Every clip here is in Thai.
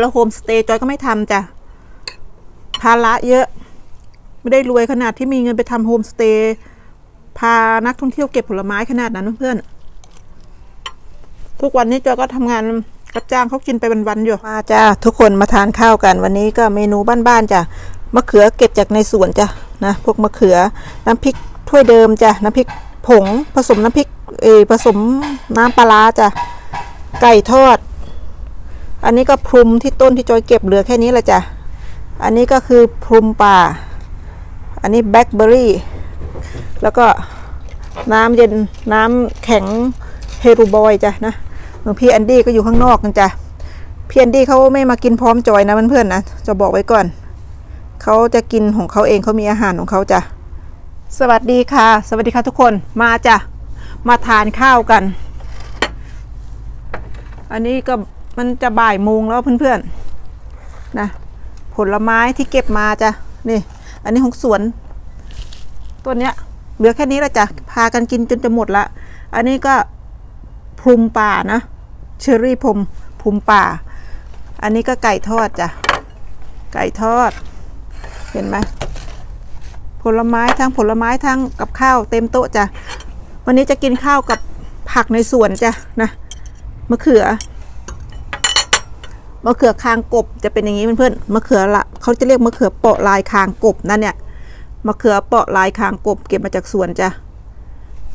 แล้วโฮมสเตย์จอยก็ไม่ทำจ้ะภาระเยอะ ไม่ได้รวยขนาดที่มีเงินไปทำโฮมสเตย์พานักท่องเที่ยวเก็บผลไม้ขนาดนั้นเพื่อนทุกวันนี้จอยก็ทำงานรับจ้างเขากินไปวันๆอยู่มาจ้าทุกคนมาทานข้าวกัน วันนี้ก็เมนูบ้านๆจ้ะมะเขือเก็บจากในสวนจ้ะนะพวกมะเขือน้ำพริกถ้วยเดิมจ้ะน้ำพริกผงผสมน้ำพริกเออผสมน้ำปลาร้าจ้ะไก่ทอด อันนี้ก็พรุมที่ต้นที่จอยเก็บเหลือแค่นี้ละจ้ะ อันนี้ก็คือพรุมป่า อันนี้แบล็คเบอร์รี่ แล้วก็น้ำเย็นน้ำแข็งเฮรูบอยจ้ะนะพี่แอนดี้ก็อยู่ข้างนอกกันจ้ะ พี่แอนดี้เขาไม่มากินพร้อมจอยนะเพื่อนๆนะ จะบอกไว้ก่อน เขาจะกินของเขาเองเขามีอาหารของเขาจ้ะ สวัสดีค่ะ สวัสดีค่ะทุกคน มาจ้ะ มาทานข้าวกัน อันนี้ก็ มันจะบ่ายโมงแล้วเพื่อนๆนะผลไม้ที่เก็บมาจ้ะนี่ อันนี้ของสวน ตัวเนี้ยเหลือแค่นี้ละจ้ะพากันกินจนจะหมดละ อันนี้ก็พรุมป่านะเชอรี่พรมพรุมป่า อันนี้ก็ไก่ทอดจ้ะไก่ทอด เห็นไหมผลไม้ทั้งผลไม้ทั้งกับข้าวเต็มโต๊ะจ้ะวันนี้จะกินข้าวกับผักในสวนจ้ะนะมะเขือ มะเขือคางกบจะเป็นอย่างนี้เพื่อนๆมะเขือละเขาจะเรียกมะเขือเปาะลายคางกบนั่นเนี่ยมะเขือเปาะลายคางกบ เก็บมาจากสวนจ้ะ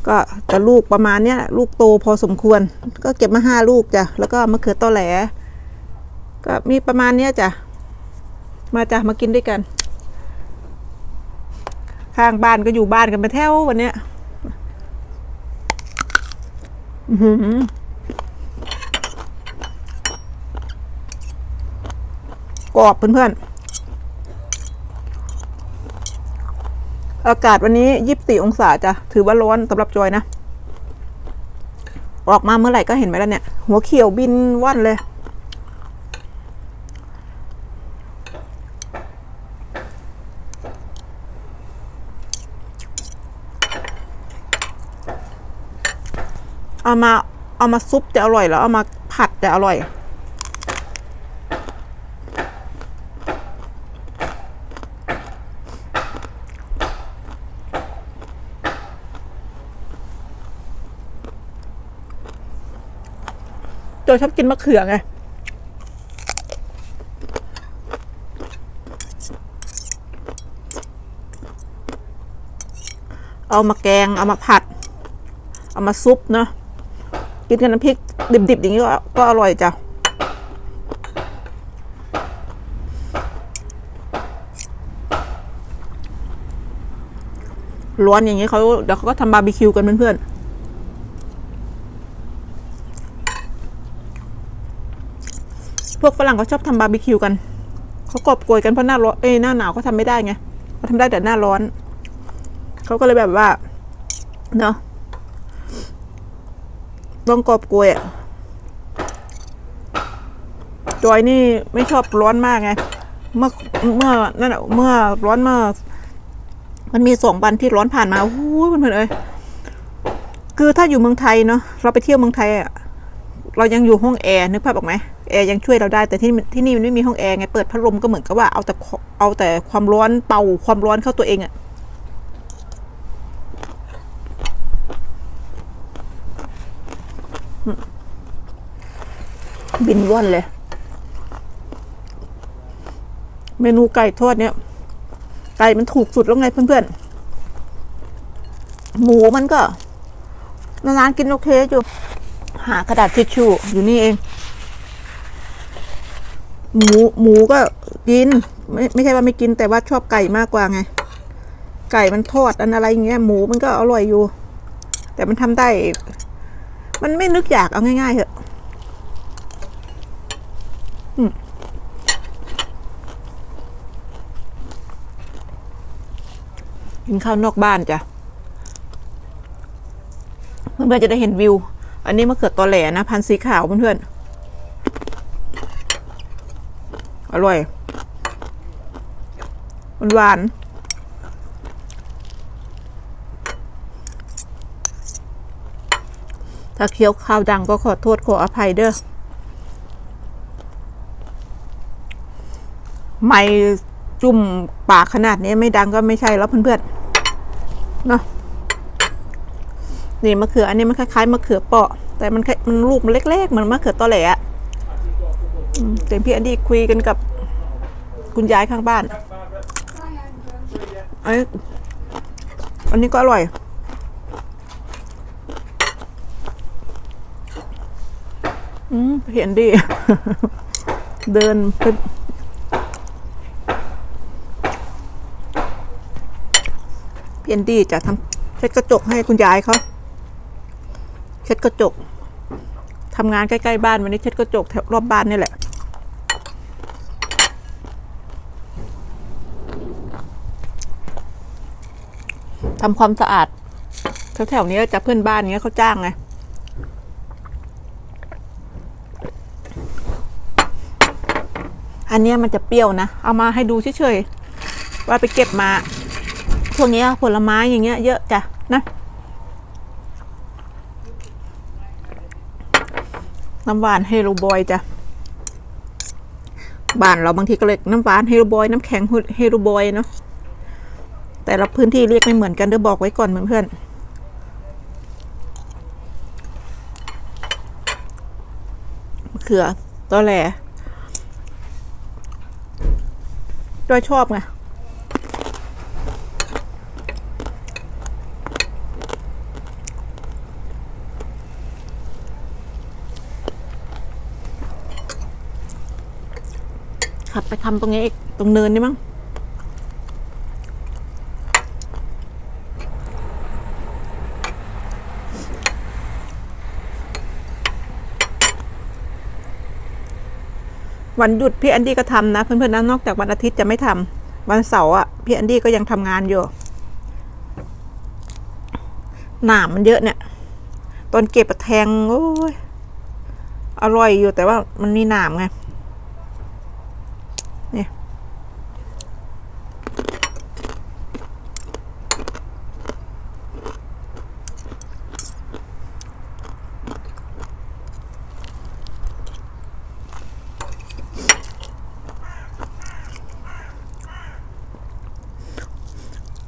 ก็จะลูกประมาณเนี้ยลูกโตพอสมควร ก็เก็บมาห้าลูกจ้ะแล้วก็มะเขือตอแหล ก็มีประมาณเนี้ยจ้ะมาจ้ะมากินด้วยกัน ข้างบ้านก็อยู่บ้านกันไปแถววันเนี้ยอือหือ กรอบเพื่อนๆ อากาศวันนี้ยี่สิบสี่องศาจ้ะ ถือว่าร้อนสำหรับจอยนะ ออกมาเมื่อไหร่ก็เห็นไหมล่ะเนี่ย หัวเขียวบินว่อนเลยเอามาเอามาซุปจะอร่อยแล้วเอามาผัดจะอร่อย โดยชอบกินมะเขือไงเอามาแกง เอามาผัด เอามาซุปเนาะกินกับน้ำพริก ดิบๆอย่างนี้ก็ก็อร่อยจ้ะร้อนอย่างนี้เขาเดี๋ยวเขาก็ทำบาร์บีคิวกันเพื่อนๆ พวกฝรั่งเขาชอบทำบาร์บีคิวกันเขากอบโกยกันเพราะหน้าร้อนเอ้ยหน้าหนาวเขาทำไม่ได้ไงเขาทำได้แต่หน้าร้อนเขาก็เลยแบบว่าเนาะต้องกอบโกยอะจอยนี่ไม่ชอบร้อนมากไง เมื่อเมื่อนั่นอะเมื่อร้อนเมื่อมันมีสองวันที่ร้อนผ่านมาโอ้โหเพื่อนเอ้ยคือถ้าอยู่เมืองไทยเนาะเราไปเที่ยวเมืองไทยอะเรายังอยู่ห้องแอร์นึกภาพออกไหม แอร์ยังช่วยเราได้ แต่ที่ที่นี่มันไม่มีห้องแอร์ไงเปิดพัดลมก็เหมือนกับว่าเอาแต่เอาแต่ความร้อนเป่าความร้อนเข้าตัวเองอะบินว่อนเลย เมนูไก่ทอดเนี่ยไก่มันถูกสุดแล้วไงเพื่อนๆ หมูมันก็นานๆกินโอเคอยู่ หากระดาษทิชชู่อยู่นี่เอง หมูหมูก็กิน ไม่ไม่ใช่ว่าไม่กินแต่ว่าชอบไก่มากกว่าไง ไก่มันทอดอันอะไรอย่างเงี้ยหมูมันก็อร่อยอยู่ แต่มันทำได้ มันไม่นึกอยากเอาง่ายๆเถอะกินข้าวนอกบ้านจ้ะเพื่อนๆจะได้เห็นวิว อันนี้มะเขือตอแหลนะ พันธุ์สีขาวเพื่อนๆ อร่อยหวานถ้าเคี้ยวข้าวดังก็ขอโทษขออภัยเด้อไม่จุ่มปากขนาดนี้ไม่ดังก็ไม่ใช่แล้วเพื่อนๆเนาะนี่มะเขืออันนี้มันคล้ายๆมะเขือเปาะ แต่มันมันลูกมันเล็กๆเหมือนมะเขือตอแหละ สียงพี่อันดี้คุยกันกับคุณยายข้างบ้านไอ้ยอันนี้ก็อร่อย อืมเห็นดี เดินไปเพียนดีจะทำเช็ดกระจกให้คุณยายเขาเช็ดกระจกทำงานใกล้ ๆ บ้านวันนี้เช็ดกระจกแถวรอบบ้านนี่แหละ ทำความสะอาดแถวๆนี้จะเพื่อนบ้านเงี้ยเขาจ้างไงอันเนี้ยมันจะเปรี้ยวนะ เอามาให้ดูเฉยๆ ว่าไปเก็บมาช่วงนี้ผลไม้อย่างเงี้ยเยอะจ้ะนะ น้ำหวานเฮโรบอยจ้ะ บ้านเราบางทีก็เรียกน้ำหวานเฮโรบอย น้ำแข็งเฮโรบอยเนาะ แต่ละพื้นที่เรียกไม่เหมือนกันเดี๋ยวบอกไว้ก่อนเพื่อนๆมะเขือตอแหลด้วยชอบไง ขับไปทำตรงนี้อีก ตรงเนินนี่มั้ง วันหยุดพี่แอนดี้ก็ทำนะ เพื่อนๆนะนอกจากวันอาทิตย์จะไม่ทำวันเสาร์อะพี่แอนดี้ก็ยังทำงานอยู่หนามมันเยอะเนี่ย ตอนเก็บอะแทงโอ้ยอร่อยอยู่แต่ว่ามันมีหนามไง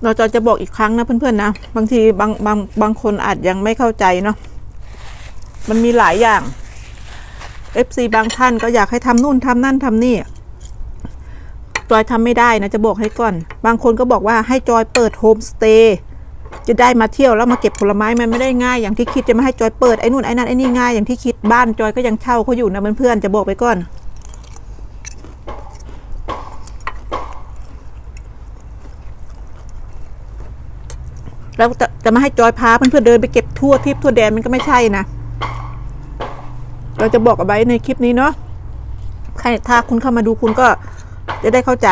เราจะจะบอกอีกครั้งนะเพื่อนๆนะบางทีบางบางบางคนอาจยังไม่เข้าใจเนาะมันมีหลายอย่าง FC บางท่านก็อยากให้ทำนู่นทำนั่นทำนี่จอยทำไม่ได้นะจะบอกให้ก่อน บางคนก็บอกว่าให้จอยเปิดโฮมสเตย์จะได้มาเที่ยวแล้วมาเก็บผลไม้มันไม่ได้ง่ายอย่างที่คิดจะมาให้จอยเปิดไอ้นู่นไอ้นั่นไอ้นี่ง่ายอย่างที่คิดบ้านจอยก็ยังเช่าเขาอยู่นะเพื่อนๆจะบอกไปก่อน แล้วจะจะมาให้จอยพาเพื่อนๆเดินไปเก็บทั่วทิพย์ทั่วแดนมันก็ไม่ใช่นะ เราจะบอกเอาไว้ในคลิปนี้เนาะใครถ้าคุณเข้ามาดูคุณก็จะได้เข้าใจ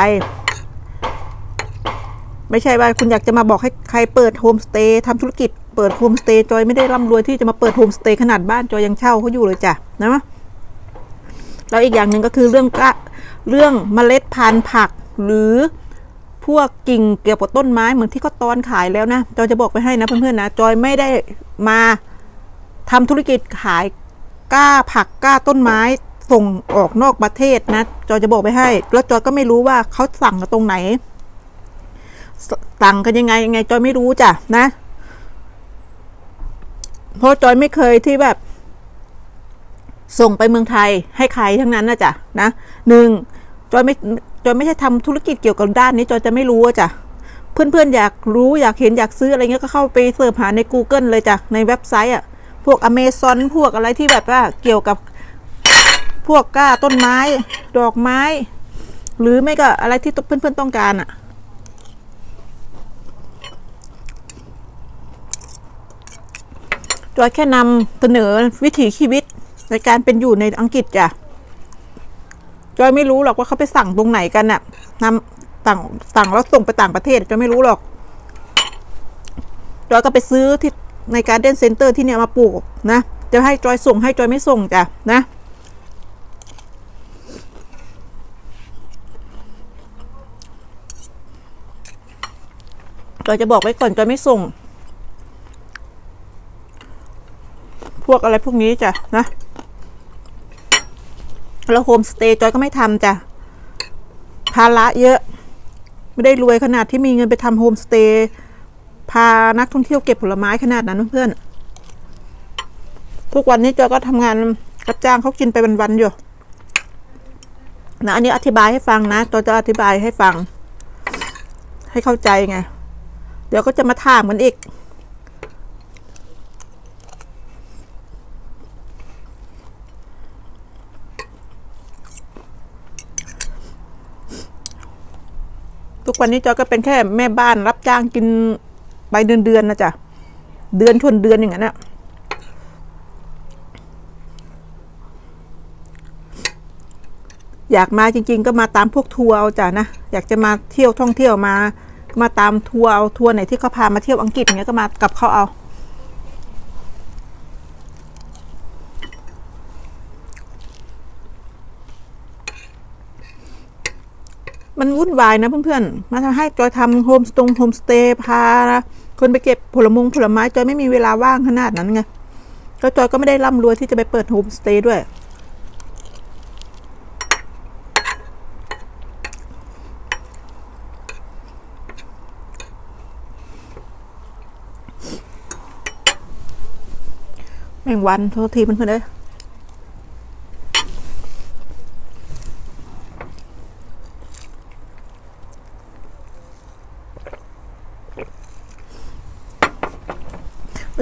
ไม่ใช่ว่าคุณอยากจะมาบอกให้ใครเปิดโฮมสเตย์ทำธุรกิจเปิดโฮมสเตย์จอยไม่ได้ร่ำรวยที่จะมาเปิดโฮมสเตย์ขนาดบ้านจอยยังเช่าเขาอยู่เลยจ้ะนะแล้วอีกอย่างหนึ่งก็คือเรื่องกะเรื่องเมล็ดพันธุ์ผักหรือ พวกกิ่งเกี่ยวกับต้นไม้เหมือนที่เขาตอนขายแล้วนะจอยจะบอกไปให้นะเพื่อนๆนะจอยไม่ได้มาทำธุรกิจขายกล้าผักกล้าต้นไม้ส่งออกนอกประเทศนะจอยจะบอกไปให้ แล้วจอยก็ไม่รู้ว่าเขาสั่งกันตรงไหนสสั่งกันยังไงยังไงจอยไม่รู้จ้ะนะ เพราะจอยไม่เคยที่แบบ ส่งไปเมืองไทยให้ใครทั้งนั้นนะจ๊ะนะหนึ่งจอยไม่ จอยไม่ใช่ทำธุรกิจเกี่ยวกับด้านนี้จอยจะไม่รู้จ้ะเพื่อนๆ อยากรู้อยากเห็นอยากซื้ออะไรเงี้ยก็เข้าไปเสิร์ชหาใน Google เลยจ้ะในเว็บไซต์อะพวกอเมซอนพวกอะไรที่แบบว่าเกี่ยวกับพวกก้าต้นไม้ ดอกไม้ หรือไม่ก็อะไรที่เพื่อนๆต้องการอะ่ะจอยแค่นำเสนอวิถีชีวิตในการเป็นอยู่ในอังกฤษจ้ะ จอยไม่รู้หรอกว่าเขาไปสั่งตรงไหนกันน่ะนำสั่งสั่งแล้วส่งไปต่างประเทศจอยไม่รู้หรอกจอยก็ไปซื้อที่ในการเดนเซ็นเตอร์ที่เนี่ยมาปลูกนะจะให้จอยส่งให้จอยไม่ส่งจ้ะนะจอยจะบอกไว้ก่อนจอยไม่ส่ง พวกอะไรพวกนี้จ้ะนะ แล้วโฮมสเตย์จอยก็ไม่ทำจ้ะภาระเยอะ ไม่ได้รวยขนาดที่มีเงินไปทำโฮมสเตย์พานักท่องเที่ยวเก็บผลไม้ขนาดนั้นเพื่อน ทุกวันนี้จอยก็ทำงานรับจ้างเขากินไปวันๆอยู่นะอันนี้อธิบายให้ฟังนะจอยจะอธิบายให้ฟัง ให้เข้าใจไง เดี๋ยวก็จะมาถามกันอีก วันนี้จอยก็เป็นแค่แม่บ้านรับจ้างกินไปเดือนเดือนนะจ๊ะ เดือนชนเดือนอย่างนั้นอะอยากมาจริง ๆ ก็มาตามพวกทัวร์เอาจ้ะนะ อยากจะมาเที่ยวท่องเที่ยวมา มาตามทัวร์เอาทัวร์ไหนที่เขาพามาเที่ยวอังกฤษอย่างเงี้ยก็มากับเขาเอา มันวุ่นวายนะเพื่อนๆ มาทำให้จอยทำโฮมสตงโฮมสเตย์พา คนไปเก็บผลมงผลไม้จอยไม่มีเวลาว่างขนาดนั้นไงก็จอยก็ไม่ได้ร่ำรวยที่จะไปเปิดโฮมสเตย์ด้วย แมงวันโทษทีเพื่อนๆเลย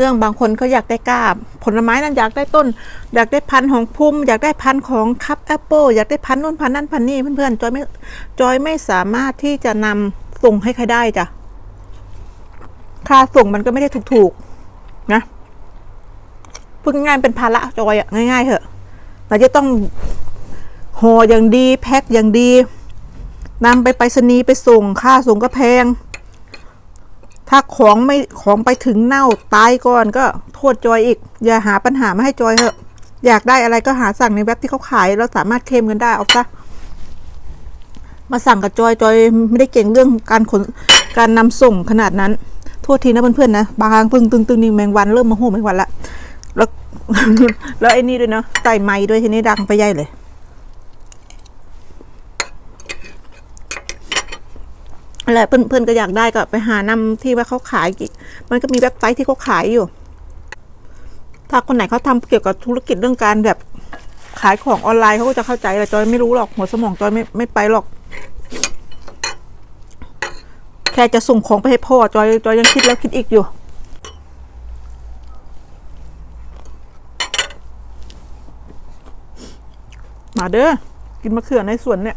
เรื่องบางคนเขาอยากได้กล้าผลไม้นั้นอยากได้ต้น อยากได้พันธุ์ของพุ่มอยากได้พันธุ์ของคัพแอปเปิลอยากได้พันธุ์นู่นพันธุ์นั่นพันธุ์นี่เพื่อนๆจอยไม่จอยไม่สามารถที่จะนำส่งให้ใครได้จ้ะค่าส่งมันก็ไม่ได้ถูกๆนะพูดง่ายๆเป็นภาระจอยอะง่าย ๆเถอะเราจะต้องห่ออย่างดีแพ็คอย่างดีนำไปไปรษณีย์ไปส่งค่าส่งก็แพง ถ้าของไม่ของไปถึงเน่าตายก่อนก็โทษจอยอีก อย่าหาปัญหามาให้จอยเถอะ อยากได้อะไรก็หาสั่งในเว็บที่เขาขาย เราสามารถเคลมกันได้เอาซะมาสั่งกับจอยจอยไม่ได้เก่งเรื่องการขนการนำส่งขนาดนั้น โทษทีนะเพื่อนๆนะ บางตึงตึงตึงนี่แมงวันเริ่มมาโหแมงวันละ แล้วแล้วไอ้นี่ด้วยเนาะใส่ไม้ด้วยทีนี้ดังไปใหญ่เลย อะไรเพื่อนๆก็อยากได้ก็ไปหานำที่ว่าเขาขาย มันก็มีเว็บไซต์ที่เขาขายอยู่ ถ้าคนไหนเขาทำเกี่ยวกับธุรกิจเรื่องการแบบขายของออนไลน์เขาก็จะเข้าใจแต่จอยไม่รู้หรอกหัวสมองจอยไม่ไม่ไปหรอก แค่จะส่งของไปให้พ่อจอยจอยยังคิดแล้วคิดอีกอยู่มาเด้อกินมะเขือในสวนเนี่ย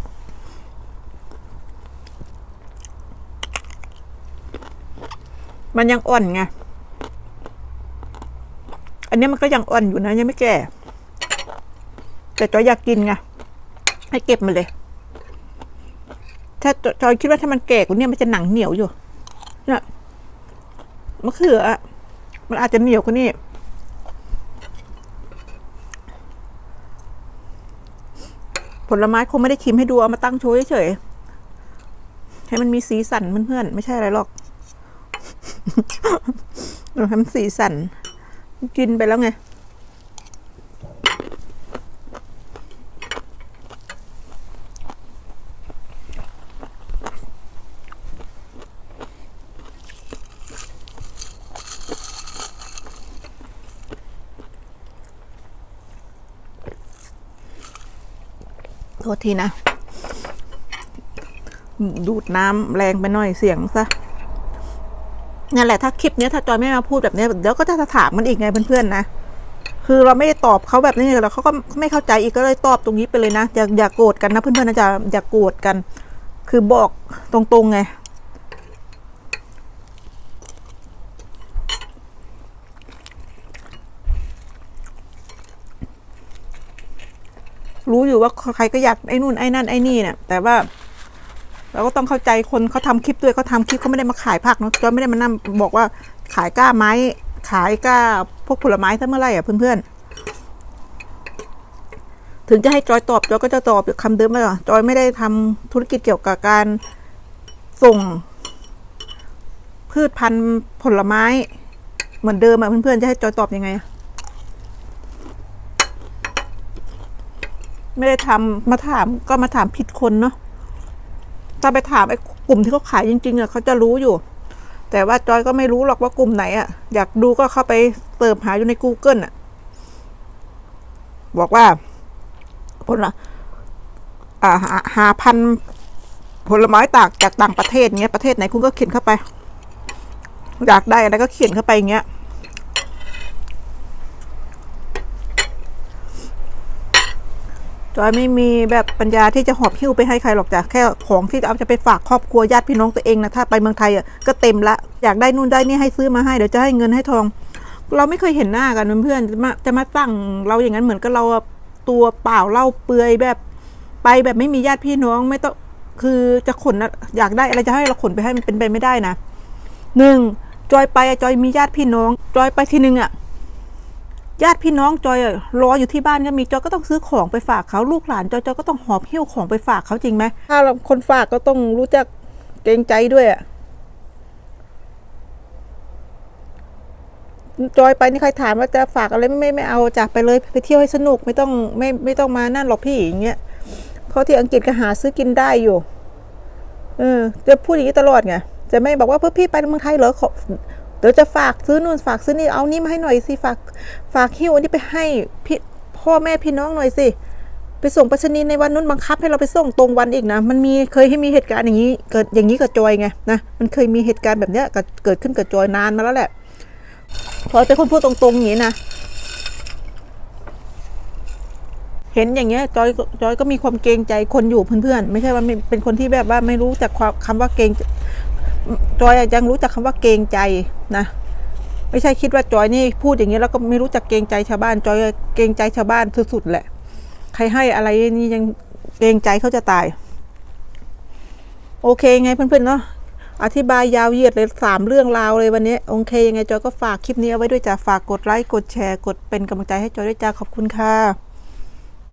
มันยังอ่อนไง อันนี้มันก็ยังอ่อนอยู่นะ ยังไม่แก่ แต่จอยอยากกินไง ให้เก็บมาเลย ถ้าจอยคิดว่าถ้ามันแก่กว่านี้มันจะหนังเหนียวอยู่เนี่ยมะเขืออะมันอาจจะเหนียวกว่านี้ผลไม้คงไม่ได้ชิมให้ดูเอามาตั้งโชว์เฉยๆให้มันมีสีสันเพื่อนๆไม่ใช่อะไรหรอก เราทำสีสัน กินไปแล้วไง โทษทีนะ ดูดน้ำแรงไปหน่อยเสียงซะ นั่นแหละถ้าคลิปนี้ถ้าจอยไม่มาพูดแบบนี้เดี๋ยวก็จะถามมันอีกไงเพื่อนๆนะคือเราไม่ได้ตอบเขาแบบนี้แล้วเขาก็ไม่เข้าใจอีกก็เลยตอบตรงนี้ไปเลยนะอย่าอย่าโกรธกันนะเพื่อนๆนะจ๊ะอย่าโกรธกัน คือบอกตรงๆไงรู้อยู่ว่าใครก็อยากไอ้นู่นไอ้นั่นไอ้นี่เนี่ยแต่ว่า เราก็ต้องเข้าใจคนเขาทำคลิปด้วยเขาทำคลิปเขาไม่ได้มาขายผักเนาะจอยไม่ได้มานั่งบอกว่าขายกล้าไม้ ขายกล้าพวกผลไม้ซะเมื่อไหร่อะเพื่อนๆ ถึงจะให้จอยตอบจอยก็จะตอบคำเดิมว่าจอยไม่ได้ทำธุรกิจเกี่ยวกับการส่ง พืชพันธุ์ผลไม้ เหมือนเดิมอะเพื่อนๆจะให้จอยตอบยังไงไม่ได้ทำมาถามก็มาถามผิดคนเนาะ ถ้าไปถามไอ้กลุ่มที่เขาขายจริงๆอะเขาจะรู้อยู่ แต่ว่าจอยก็ไม่รู้หรอกว่ากลุ่มไหนอะ อยากดูก็เข้าไปเสิร์ชหาอยู่ใน Google อะ บอกว่าผลละอ่าหาพันผลไม้ตากจากต่างประเทศเงี้ยประเทศไหนคุณก็เขียนเข้าไป อยากได้อะไรก็เขียนเข้าไปอย่างเงี้ย จอยไม่มีแบบปัญญาที่จะหอบหิ้วไปให้ใครหรอกจ้ะแค่ของที่เอาจะไปฝากครอบครัวญาติพี่น้องตัวเองนะถ้าไปเมืองไทยอะก็เต็มละอยากได้นู่นได้นี่ให้ซื้อมาให้เดี๋ยวจะให้เงินให้ทอง เราไม่เคยเห็นหน้ากันเพื่อนจะมาจะมาสั่งเราอย่างนั้นเหมือนกับเราตัวเปล่าเล่าเปลือยแบบไปแบบไม่มีญาติพี่น้องไม่ต้องคือจะขนอยากได้อะไรจะให้เราขนไปให้มันเป็นไปไม่ได้นะหนึ่งจอยไปจอยมีญาติพี่น้อง จอยไปทีนึงอะ ญาติพี่น้องจอยรออยู่ที่บ้านก็มีจอยก็ต้องซื้อของไปฝากเขาลูกหลานจอยจอยก็ต้องหอบหิ้วของไปฝากเขาจริงไหมถ้าเราคนฝากก็ต้องรู้จักเกรงใจด้วยอะจอยไปนี่ใครถามว่าจะฝากอะไรไม่ไม่ไม่เอาจ้ะไปเลยไปเที่ยวให้สนุกไม่ต้องไม่ไม่ต้องมานั่นหรอกพี่อย่างเงี้ยเพราะที่อังกฤษก็หาซื้อกินได้อยู่เออจะพูดอย่างนี้ตลอดไงจะไม่บอกว่าเพื่อพี่ไปเมืองไทยเหรอ เดี๋ยวจะฝากซื้อนู่นฝากซื้อนี่เอานี่มาให้หน่อยสิฝากฝากหิ้วอันนี้ไปให้พี่พ่อแม่พี่น้องหน่อยสิไปส่งปรษณีในวันนู้นบังคับให้เราไปส่งตรงวันอีกนะ มันมีเคยให้มีเหตุการณ์อย่างนี้เกิดอย่างนี้กับจอยไงนะมันเคยมีเหตุการณ์แบบเนี้ยกับเกิดขึ้นกับจอยนานมาแล้วแหละพอเป็นคนพูดตรงๆอย่างนี้นะเห็นอย่างเงี้ยจอยจอยก็มีความเกรงใจคนอยู่เพื่อนๆไม่ใช่ว่าเป็นคนที่แบบว่าไม่รู้จักความคำว่าเกรง จอยยังรู้จักคำว่าเกรงใจนะไม่ใช่คิดว่าจอยนี่พูดอย่างนี้แล้วก็ไม่รู้จักเกรงใจชาวบ้าน จอยเกรงใจชาวบ้านสุดๆแหละ ใครให้อะไรนี่ยังเกรงใจเขาจะตาย โอเคไงเพื่อนๆเนาะอธิบายยาวเหยียดเลยสามเรื่องราวเลยวันนี้ โอเคยังไงจอยก็ฝากคลิปนี้เอาไว้ด้วยจ้ะฝากกดไลค์กดแชร์ กดเป็นกำลังใจให้จอยด้วยจ้าขอบคุณค่ะ